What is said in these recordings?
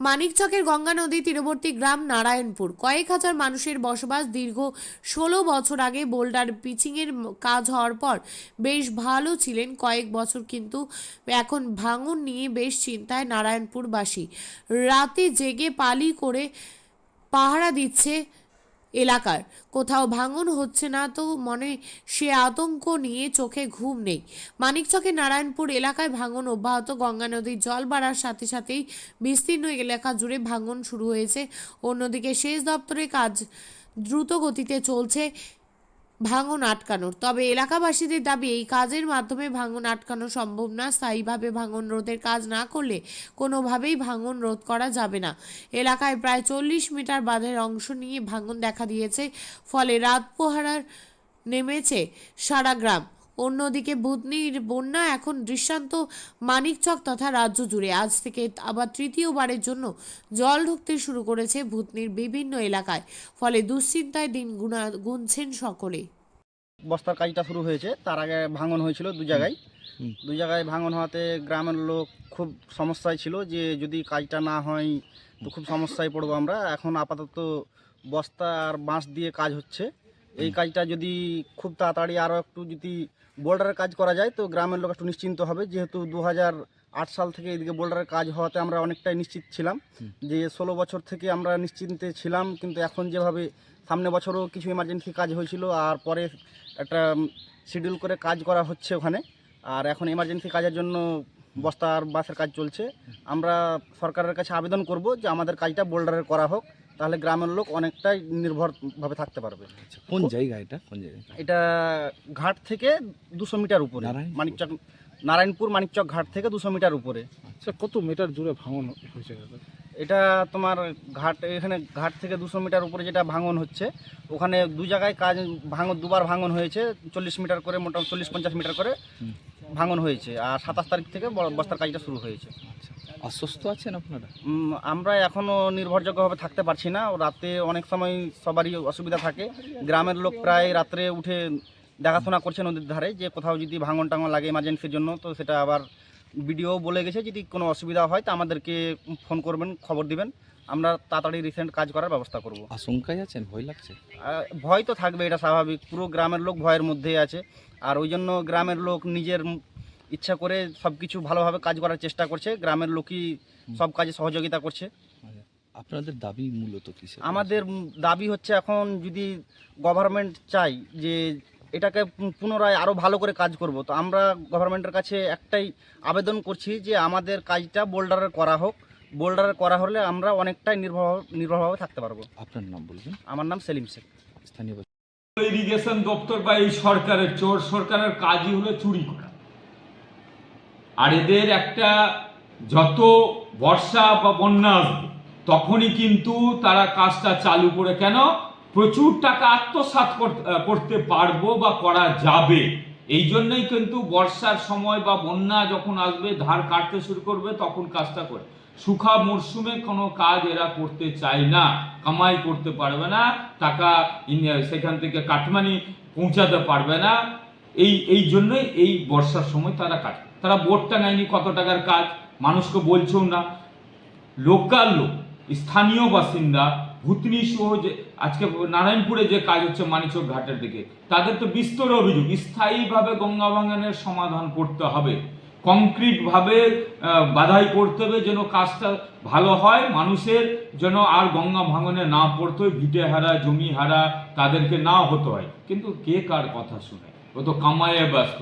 মানিকচকের গঙ্গা নদী তীরবর্তী গ্রাম নারায়ণপুর। কয়েক হাজার মানুষের বসবাস দীর্ঘ ষোলো বছর আগে বোল্ডার পিচিংয়ের কাজ হওয়ার পর বেশ ভালো ছিলেন কয়েক বছর কিন্তু এখন ভাঙন নিয়ে বেশ চিন্তায় নারায়ণপুরবাসী। রাতে জেগে পালি করে পাহারা দিচ্ছে এলাকার। কোথাও ভাঙন হচ্ছে না তো মনে সে আতঙ্ক নিয়ে চোখে ঘুম নেই। মানিকচকে নারায়ণপুর এলাকায় ভাঙন অব্যাহত। গঙ্গা নদীর জল বাড়ার সাথে সাথেই বিস্তীর্ণ এলাকা জুড়ে ভাঙন শুরু হয়েছে। অন্যদিকে সেচ দপ্তরে কাজ দ্রুত গতিতে চলছে। ভাঙন আটকানোর। তবে এলাকাবাসীদের দাবি, এই কাজের মাধ্যমে ভাঙন আটকানো সম্ভব না। স্থায়ীভাবে ভাঙন রোধের কাজ না করলে কোনোভাবেই ভাঙন রোধ করা যাবে না। এলাকায় প্রায় চল্লিশ মিটার বাঁধের অংশ নিয়ে ভাঙন দেখা দিয়েছে। ফলে রাত পোহারার নেমেছে সারা গ্রাম। অন্যদিকে ভূতনির বন্যা এখন দৃষ্টান্ত মানিকচক তথা রাজ্য জুড়ে। আজ থেকে আবার তৃতীয়বারের জন্য জল ঢুকতে শুরু করেছে ভূতনির বিভিন্ন এলাকায়। ফলে দুশ্চিন্তায় দিন গুনা গুনছেন সকলে। বস্তার কাজটা শুরু হয়েছে। তার আগে ভাঙন হয়েছিল দু জায়গায়। দু জায়গায় ভাঙন হওয়াতে গ্রামের লোক খুব সমস্যায় ছিল যে যদি কাজটা না হয় তো খুব সমস্যায় পড়ব আমরা। এখন আপাতত বস্তা আর বাঁশ দিয়ে কাজ হচ্ছে। এই কাজটা যদি খুব তাড়াতাড়ি আরও একটু যদি বোল্ডারের কাজ করা যায় তো গ্রামের লোক একটু নিশ্চিন্ত হবে। যেহেতু দু আট সাল থেকে এদিকে বোল্ডারের কাজ হওয়াতে আমরা অনেকটাই নিশ্চিত ছিলাম যে ষোলো বছর থেকে আমরা নিশ্চিন্তে ছিলাম কিন্তু এখন যেভাবে সামনে বছরও কিছু এমার্জেন্সি কাজ হয়েছিল আর পরে একটা শিডিউল করে কাজ করা হচ্ছে ওখানে আর এখন এমার্জেন্সি কাজের জন্য বস্তা আর বাসের কাজ চলছে। আমরা সরকারের কাছে আবেদন করব যে আমাদের কাজটা বোল্ডারের করা হোক। তাহলে গ্রামের লোক অনেকটাই নির্ভরভাবে থাকতে পারবে। কোন জায়গা এটা? কোন জায়গা? এটা ঘাট থেকে দুশো মিটার উপরে? মানিকচক নারায়ণপুর মানিকচক ঘাট থেকে দুশো মিটার উপরে। আচ্ছা কত মিটার জুড়ে ভাঙন হয়েছে এটা? তোমার ঘাট এখানে ঘাট থেকে দুশো মিটার উপরে যেটা ভাঙন হচ্ছে ওখানে দু জায়গায় কাজ ভাঙন দুবার ভাঙন হয়েছে চল্লিশ মিটার করে মোটামুটি চল্লিশ পঞ্চাশ মিটার করে ভাঙন হয়েছে। আর সাতাশ তারিখ থেকে বস্তার কাজটা শুরু হয়েছে। আশ্বস্ত আছেন আপনারা? আমরা এখনও নির্ভরযোগ্যভাবে থাকতে পারছি না। রাতে অনেক সময় সবারই অসুবিধা থাকে। গ্রামের লোক প্রায় রাত্রে উঠে দেখাশোনা করছে নদীর ধারে যে কোথাও যদি ভাঙন টাঙন লাগে এমার্জেন্সির জন্য তো সেটা আবার বিডিও বলে গেছে যদি কোনো অসুবিধা হয় তো আমাদেরকে ফোন করবেন খবর দিবেন। আমরা তাড়াতাড়ি রিসেন্ট কাজ করার ব্যবস্থা করব। আশঙ্কায় আছেন? ভয় লাগছে? ভয় তো থাকবে এটা স্বাভাবিক। পুরো গ্রামের লোক ভয়ের মধ্যেই আছে। আর ওই জন্য গ্রামের লোক নিজের ইচ্ছা করে সব কিছু ভালোভাবে কাজ করার চেষ্টা করছে গ্রামের লোকই সব কাজে সহযোগিতা করছে। আপনাদের দাবি মূলত কি আমাদের দাবি হচ্ছে এখন যদি গভর্নমেন্ট চাই যে এটাকে পুনরায় আরও ভালো করে কাজ করব তো আমরা গভর্নমেন্টের কাছে একটাই আবেদন করছি যে আমাদের কাজটা বোল্ডারের করা হোক। বোল্ডারের করা হলে আমরা অনেকটাই নির্ভর নির্ভরভাবে থাকতে পারব। আপনার নাম বলবেন? আমার নাম সেলিম শেখ। স্থানীয় ইরিগেশন দপ্তর বা এই সরকারের চোর সরকারের কাজই হলো চুরি করা। আর এদের একটা যত বর্ষা বা বন্যা আসবে, তখনই কিন্তু তারা কাজটা চালু করে কেন? প্রচুর টাকা আত্মসাৎ কর- করতে পারব বা করা যাবে। এই জন্যই কিন্তু বর্ষার সময় বা বন্যা যখন আসবে, ধার কাটতে শুরু করবে, তখন কাজটা করে। সুখা মরশুমে কোনো কাজ এরা করতে চায় না, কামাই করতে পারবে না, টাকা সেখান থেকে কাটমানি পৌঁছাতে পারবে না। এই এই জন্যই এই বর্ষার সময় তারা কাজ তারা বোর্ড টাঙায়নি কত টাকার কাজ, মানুষকে বলছেও না। লোকাল লোক, স্থানীয় বাসিন্দা, ভূতনি সহ যে, আজকে নারায়ণপুরে যে কাজ হচ্ছে মানিচক ঘাটের দিকে, তাদের তো বিস্তর অভিযোগ, স্থায়ীভাবে গঙ্গা ভাঙনের সমাধান করতে হবে। কংক্রিটভাবে বাধাই করতে হবে যেন কাজটা ভালো হয়, মানুষের যেন আর গঙ্গা ভাঙনে না পড়তে হয়, ভিটে হারা, জমি হারা তাদেরকে না হতে হয়। কিন্তু কে কার কথা শুনে? ও তো কামায়ে ব্যস্ত।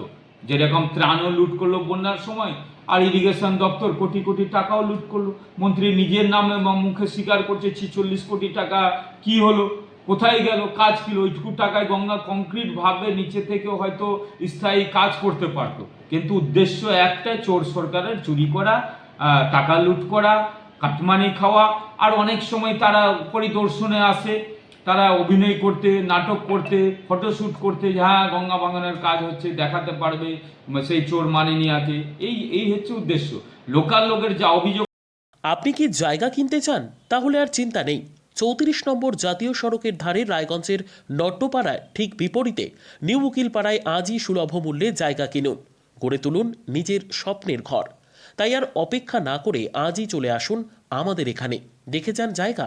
যেরকম ত্রাণও লুট করল বন্যার সময়, আর ইরিগেশন দপ্তর কোটি কোটি টাকাও লুট করল। মন্ত্রী নিজের নামে মুখে স্বীকার করছে ছিচল্লিশ কোটি টাকা, কি হলো? কোথায় গেল কাজ কি হলো? ওইটুকু টাকায় গঙ্গা কংক্রিট ভাবে নিচে থেকেও হয়তো স্থায়ী কাজ করতে পারতো। কিন্তু উদ্দেশ্য একটাই, চোর সরকারের চুরি করা টাকা লুট করা, কাটমানি খাওয়া, আর অনেক সময় তারা পরিদর্শনে আসে। তারা অভিনয় করতে, নাটক করতে ফটোশ্যুট করতে হ্যাঁ গঙ্গা বাগানের কাজ হচ্ছে দেখাতে পারবে, সেই চোর মানিনিয়াকে। এই এই হচ্ছে উদ্দেশ্য। লোকাল লোকের যা অভিযোগ আপনি কি জায়গা কিনতে চান? তাহলে আর চিন্তা নেই। চৌত্রিশ নম্বর জাতীয় সড়কের ধারে রায়গঞ্জের নট্টপাড়ায় ঠিক বিপরীতে নিউ উকিলপাড়ায় আজই সুলভ মূল্যে জায়গা কিনুন। গড়ে তুলুন নিজের স্বপ্নের ঘর। তাই আর অপেক্ষা না করে আজই চলে আসুন আমাদের এখানে। দেখে যান জায়গা।